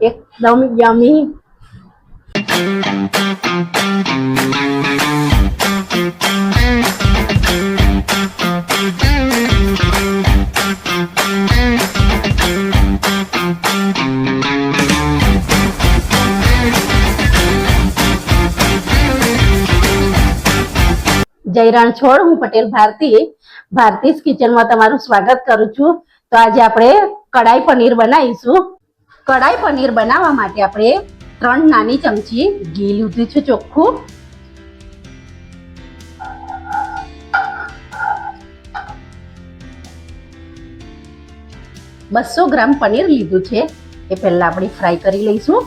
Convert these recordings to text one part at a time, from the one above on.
એકદમ યમી જય રણછોડ હું પટેલ ભારતી, ભારતીસ કિચનમાં તમારું સ્વાગત કરું છું. તો આજે આપણે કડાઈ પનીર બનાવીશું. કડાઈ પનીર બનાવવા માટે આપણે ત્રણ નાની ચમચી ઘી લીધું છે ચોખ્ખું. બસો ગ્રામ પનીર લીધું છે. એ પહેલા આપણે ફ્રાય કરી લઈશું.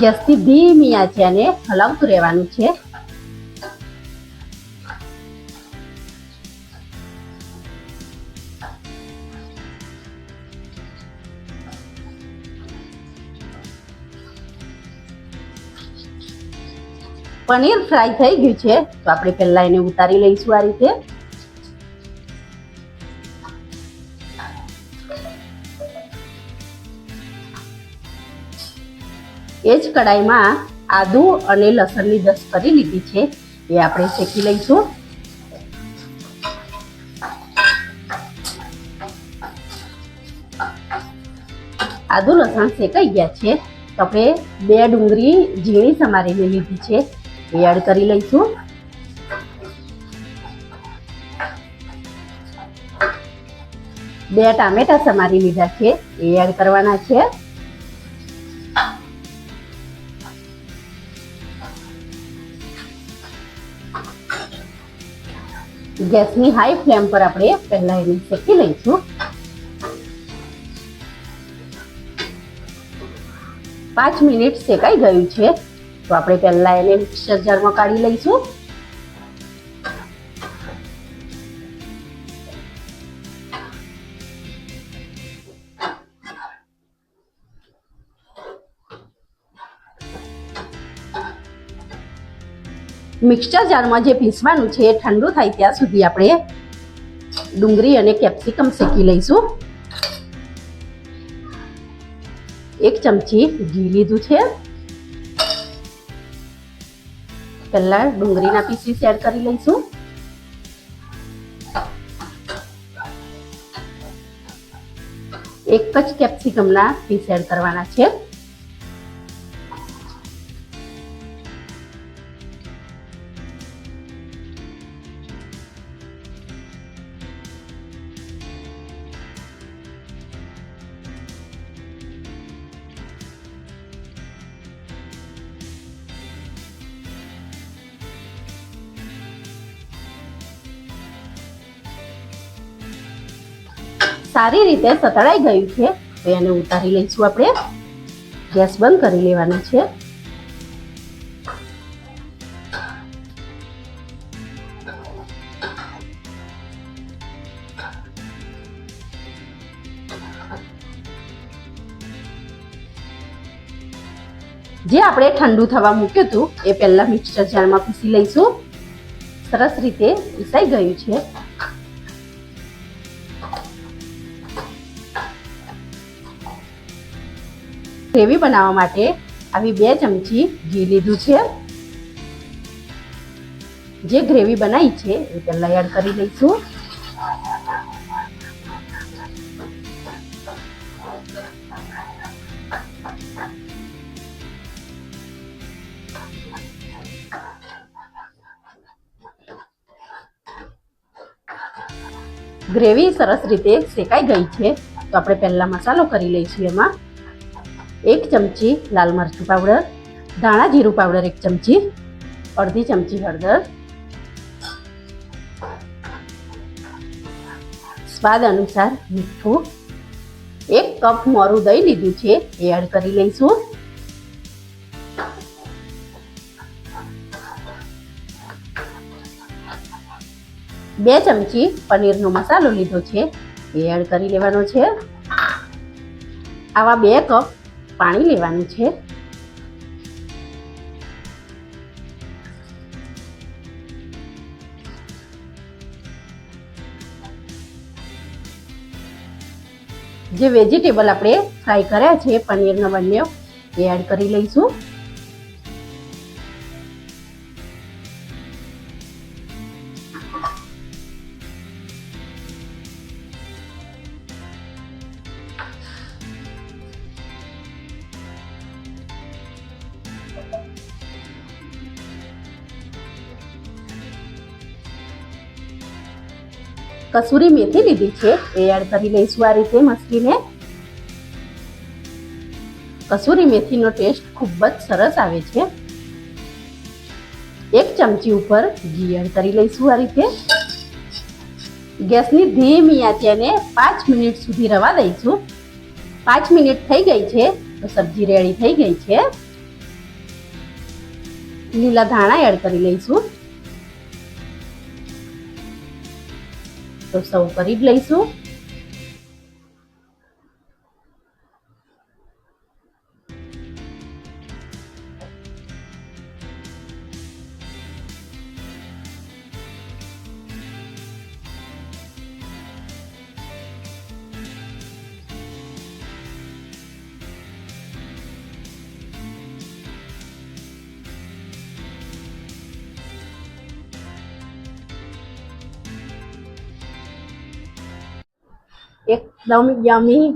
ગેસથી ધીમી આંચે અને હલાવતું રહેવાનું છે. પનીર ફ્રાય થઈ ગયું છે. તો આપણે પહેલાં એને ઉતારી લઈશું આ રીતે. એ જ કડાઈમાં આદું અને લસણની દસ કરી લીધી છે. એ આપણે શેકી લઈશું. આદુ, લસણ શેકાઈ ગયા છે. આપણે બે ડુંગળી ઝીણી સમારીને લીધી છે. એ એડ કરી લઈશું. બે ટામેટા સમારી લીધા છે. એ એડ કરવાના છે. ગેસની હાઈ ફ્લેમ પર આપણે પહેલા એને શેકી લઈશું. પાંચ મિનિટ શેકાઈ ગયું છે. તો આપણે પહેલા એને મિક્સર જારમાં કાઢી લઈશું. મિક્સર જારમાં જે પીસવાનું છે એ ઠંડુ થાય ત્યાં સુધી આપણે ડુંગળી અને કેપ્સિકમ શેકી લઈશું. એક ચમચી ઘી લીધું છે. પહેલાં ડુંગળીના પીસીસ એડ કરી લઈશું. એક જ કેપ્સિકમના પીસ એડ કરવાના છે. સારી રીતે સતળાઈ ગયું છે. તો એને ઉતારી લઈશું આપણે. ગેસ બંધ કરી લેવાનો છે. જે આપણે ઠંડુ થવા મૂક્યું હતું, એ પહેલાં મિક્સર જારમાં પીસી લઈશું. સરસ રીતે પીસાઈ ગયું છે. ગ્રેવી બનાવવા માટે આવી બે ચમચી ઘી લીધું છે. જે ગ્રેવી બનાવી છે એ પહેલાં એડ કરી લઈશું. ગ્રેવી સરસ રીતે શેકાઈ ગઈ છે. તો આપણે પહેલા મસાલો કરી લઈશું એમાં. એક ચમચી લાલ મરચું પાવડર, ધાણા જીરું પાવડર એક ચમચી, અડધી ચમચી હળદર, સ્વાદ અનુસાર મીઠું, એક કપ મોરું દહીં લીધું છે, એ એડ કરી લઈશું. બે ચમચી પનીરનો મસાલો લીધો છે, એ એડ કરી લેવાનો છે. આવા બે કપ પાણી લેવાનું છે. જે વેજીટેબલ આપણે ફ્રાય કર્યા છે પનીરનો બન્યો એ એડ કરી લઈશું. કસૂરી મેથી લીધી છે. એ એડ કરી લઈશું આ રીતે મસલીને કસૂરી મેથીનો ટેસ્ટ ખૂબ જ સરસ આવે છે. એક ચમચી ઉપર ઘી એડ કરી લઈશું આ રીતે. ગેસની ધીમી આંચે પાંચ મિનિટ સુધી રવા દઈશું. પાંચ મિનિટ થઈ ગઈ છે, તો સબ્જી રેડી થઈ ગઈ છે. લીલા ધાણા એડ કરી લઈશું. તો સૌ કરી લઈશું. એકદમ યમી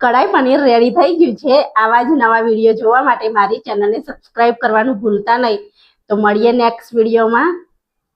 કઢાઈ પનીર રેડી થઈ ગયું છે. આવા જ નવા વીડિયો જોવા માટે મારી ચેનલને સબસ્ક્રાઈબ કરવાનું ભૂલતા નહીં. તો મળીએ નેક્સ્ટ વિડીયોમાં